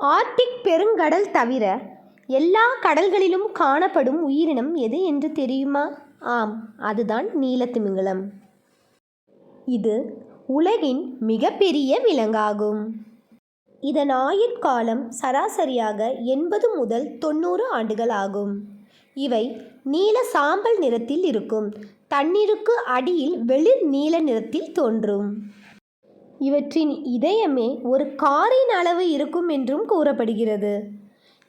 Arctic பெருங்கடல் தவிர எல்லா கடல்களிலும் காணப்படும் உயிரினம் எது என்று தெரியுமா? ஆம் அதுதான் நீலத்திமிங்கலம். இது உலகின் மிகப்பெரிய விலங்காகும். இதன் ஆயுட்காலம் சராசரியாக எண்பது முதல் தொண்ணூறு ஆண்டுகள் ஆகும். இவை நீல சாம்பல் நிறத்தில் இருக்கும். தண்ணீருக்கு அடியில் வெளிர் நீல நிறத்தில் தோன்றும். இவற்றின் இதயமே ஒரு காரின் அளவு இருக்கும் என்றும் கூறப்படுகிறது.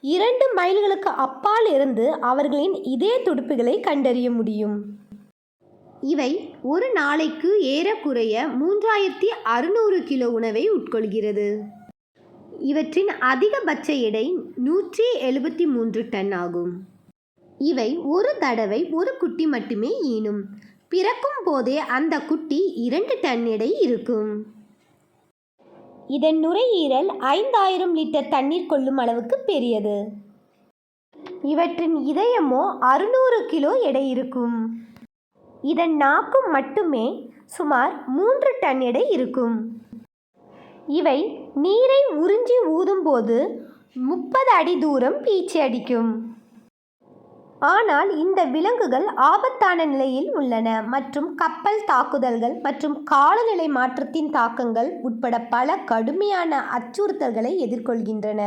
இரண்டு மைல்களுக்கு அப்பால் இருந்து அவர்களின் இதய துடுப்புகளை கண்டறிய முடியும். இவை ஒரு நாளைக்கு ஏறக்குறைய மூன்றாயிரத்தி அறுநூறு கிலோ உணவை உட்கொள்கிறது. இவற்றின் அதிகபட்ச எடை நூற்றி எழுபத்தி மூன்று டன் ஆகும். இவை ஒரு தடவை ஒரு குட்டி மட்டுமே ஈனும். பிறக்கும் போதே அந்த குட்டி இரண்டு டன் எடை இருக்கும். இதன் நுரையீரல் ஐந்தாயிரம் லிட்டர் தண்ணீர் கொள்ளும் அளவுக்கு பெரியது. இவற்றின் இதயமோ அறுநூறு கிலோ எடை இருக்கும். இதன் நாக்கும் மட்டுமே சுமார் மூன்று டன் எடை இருக்கும். இவை நீரை உறிஞ்சி ஊதும்போது முப்பது அடி தூரம் பீச்சி அடிக்கும். ஆனால் இந்த விலங்குகள் ஆபத்தான நிலையில் உள்ளன மற்றும் கப்பல் தாக்குதல்கள் மற்றும் காலநிலை மாற்றத்தின் தாக்கங்கள் உட்பட பல கடுமையான அச்சுறுத்தல்களை எதிர்கொள்கின்றன.